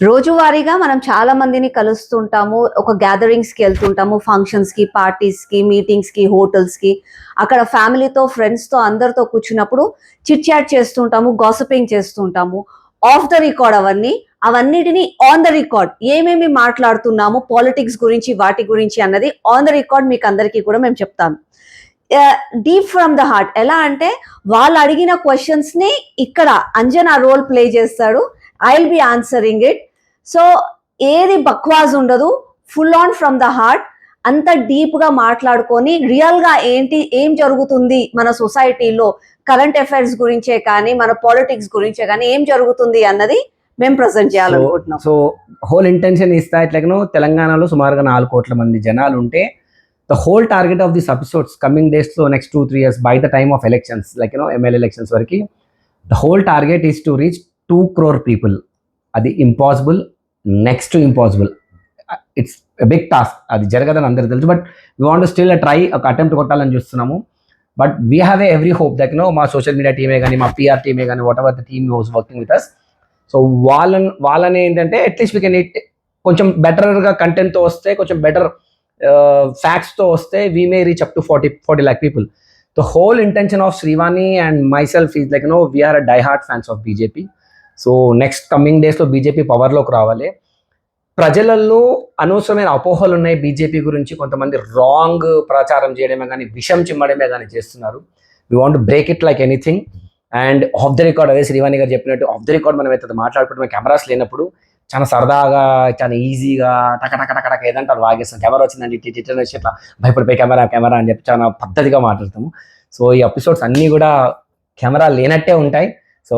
రోజువారీగా మనం చాలా మందిని కలుస్తుంటాము. ఒక గ్యాదరింగ్స్కి వెళ్తుంటాము. ఫంక్షన్స్కి పార్టీస్కి మీటింగ్స్కి హోటల్స్కి అక్కడ ఫ్యామిలీతో ఫ్రెండ్స్తో అందరితో కూర్చున్నప్పుడు చిట్ చాట్ చేస్తుంటాము గాసిపింగ్ చేస్తుంటాము. ఆఫ్ ద రికార్డ్ అవన్నీ అవన్నిటిని ఆన్ ద రికార్డ్ ఏమేమి మాట్లాడుతున్నాము పాలిటిక్స్ గురించి వాటి గురించి అన్నది ఆన్ ద రికార్డ్ మీకు అందరికీ కూడా మేము చెప్తాము. డీప్ ఫ్రమ్ ద హార్ట్ ఎలా అంటే వాళ్ళు అడిగిన క్వశ్చన్స్ని ఇక్కడ అంజనా రోల్ ప్లే చేస్తాడు. I will be answering it so ఏది బక్వాజ్ ఉండదు full on from the heart అంత డీప్గా మాట్లాడుకొని రియల్గా ఏంటి ఏం జరుగుతుంది మన సొసైటీలో కరెంట్ అఫైర్స్ గురించే కానీ మన పాలిటిక్స్ గురించే కానీ ఏం జరుగుతుంది అన్నది మేము ప్రజెంట్ చేయాలనుకుంటున్నాం. సో హోల్ ఇంటెన్షన్ ఇస్తా ఇట్లాగను తెలంగాణలో సుమారుగా నాలుగు కోట్ల మంది జనాలు ఉంటే the whole target of this episodes coming డేస్లో next two three years by the time of elections like you know MLA elections వరకు the whole target is to reach two crore people. అది impossible next impossible. It's big task. అది జరగదని అందరికి తెలుసు but we want still try ఒక attempt కొట్టాలని చూస్తున్నాము. But we have a every hope that no మా సోషల్ మీడియా టీమే కానీ మా పిఆర్ టీమే కానీ whatever the team was working with us so వాళ్ళని వాళ్ళని ఏంటంటే అట్లీస్ట్ వీ కెన్ ఇట్ కొంచెం బెటర్గా కంటెంట్తో వస్తే కొంచెం బెటర్ ఫ్యాక్ట్స్తో uh, వస్తే we may reach up to forty forty lakh people the whole intention of Srivani and myself is like no we are diehard fans of BJP so next coming డేస్లో BJP పవర్లోకి రావాలి. ప్రజలలో అనవసరమైన అపోహలు ఉన్నాయి BJP గురించి. కొంతమంది రాంగ్ ప్రచారం చేయడమే కానీ విషం చిమ్మడమే కానీ చేస్తున్నారు. We want break it like anything and off the record అదే శ్రీవాణి గారు చెప్పినట్టు ఆఫ్ ద రికార్డ్ మనం అయితే మాట్లాడుకుంటే కెమెరాస్ లేనప్పుడు చాలా సరదాగా చాలా ఈజీగా టక టక టక ఏదంటే వాగేస్తాం. కెమెరా వచ్చిందండి ఇటు ఇటు ఇట్లా భయపడిపోయి కెమెరా కెమెరా అని చెప్పి చాలా పద్ధతిగా మాట్లాడతాము. సో ఈ ఎపిసోడ్స్ అన్నీ కూడా కెమెరా లేనట్టే ఉంటాయి. సో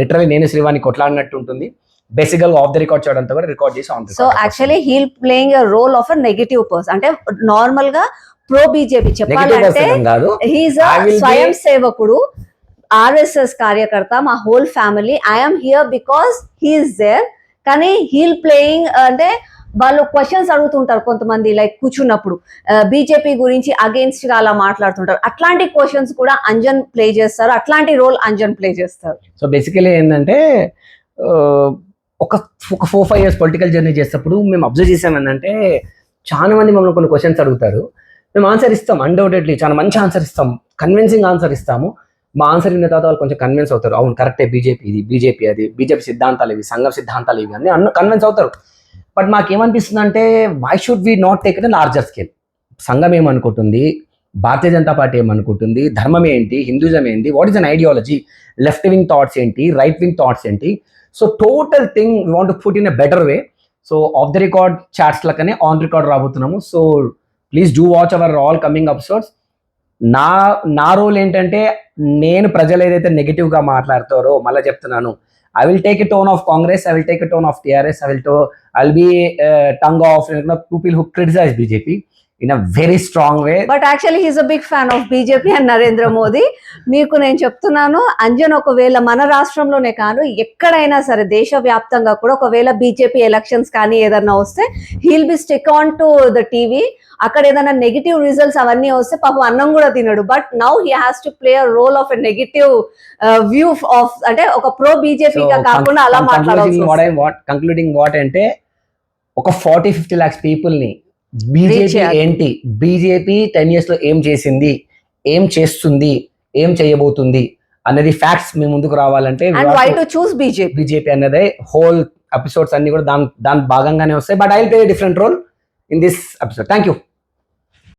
లిటరలీ నేను శ్రీవాణి కొట్లాడినట్టు ఉంటుంది. బేసిక్గా ఆఫ్ ద రికార్డ్ చేయడంతో కూడా రికార్డ్ చేసి on so actually he'll playing role of a negative person అంటే నార్మల్గా ప్రో బీజేపీ చెప్పాలంటే హీఈస్ స్వయం సేవకుడు ఆర్ఎస్ఎస్ కార్యకర్త మా whole family I'm here because he's there కానీ హీల్ ప్లేయింగ్ అంటే వాళ్ళు క్వశ్చన్స్ అడుగుతుంటారు కొంతమంది లైక్ కూర్చున్నప్పుడు. Uh, బీజేపీ గురించి అగేన్స్ట్గా అలా మాట్లాడుతుంటారు. అట్లాంటి క్వశ్చన్స్ కూడా అంజన్ ప్లే చేస్తారు. అట్లాంటి రోల్ అంజన్ ప్లే చేస్తారు. సో బేసికలీ ఏంటంటే uh, ఒక ఒక four five years political journey చేసేటప్పుడు మేము అబ్జర్వ్ చేసాం ఏంటంటే చాలా మంది మమ్మల్ని కొన్ని క్వశ్చన్స్ అడుగుతారు. మేము ఆన్సర్ ఇస్తాం అన్డౌటెడ్లీ చాలా మంచి ఆన్సర్ ఇస్తాం. కన్విన్సింగ్ ఆన్సర్ ఇస్తాము. మా ఆన్సర్ విన్న తర్వాత వాళ్ళు కొంచెం కన్విన్స్ అవుతారు. అవును కరెక్టే బీజేపీ ఇది బీజేపీ అది బీజేపీ సిద్ధాంతాలు ఇవి సంఘం సిద్ధాంతాలు ఇవి అన్ని అన్న కన్విన్స్ అవుతారు. బట్ మాకేమనిపిస్తుంది అంటే why should we not take in larger scale సంఘం ఏమనుకుంటుంది? భారతీయ జనతా పార్టీ ఏమనుకుంటుంది? ధర్మం ఏంటి? హిందూజం ఏంటి? What is an ideology left wing thoughts ఏంటి? రైట్ వింగ్ థాట్స్ ఏంటి? So total thing we want put in a better way so off the record chats లకనే on record రాబోతున్నాము. So please do watch our all coming episodes నా నా role ఏంటంటే నేను ప్రజలు ఏదైతే నెగిటివ్గా మాట్లాడతారో మళ్ళీ చెప్తున్నాను. I will take a tone of Congress, I will take a tone of TRS, I will to, I'll be a tongue off you know, people who criticize BJP. In a very strong way but actually he's a big fan of BJP and Narendra Modi మీకు నేను చెప్తున్నాను అంజన్ ఒకవేళ మన రాష్ట్రంలోనే కాదు ఎక్కడైనా సరే దేశవ్యాప్తంగా కూడా ఒకవేళ బీజేపీ ఎలక్షన్స్ కానీ ఏదన్నా వస్తే he'll be stick on to the TV అక్కడ ఏదైనా నెగిటివ్ రిజల్ట్స్ అవన్నీ వస్తే పాపం అన్నం కూడా తినడు. But now he has to play a role of a negative view of అంటే ఒక ప్రో బీజేపీగా కాకుండా అలా వాట్ కంక్లూడింగ్ వాట్ అంటే ఒక ఫార్టీ ఫిఫ్టీ లాక్స్ పీపుల్ని బీజేపీ. ఏంటి? బీజేపీ టెన్ ఇయర్స్లో ఏం చేసింది? ఏం చేస్తుంది? ఏం చేయబోతుంది? అనేది ఫ్యాక్ట్స్ మీ ముందుకు రావాలంటే చూస్ బీజేపీ బీజేపీ అన్నదే హోల్ ఎపిసోడ్స్ అన్ని కూడా దాని దాని భాగంగానే వస్తాయి. But I play different role in this episode thank you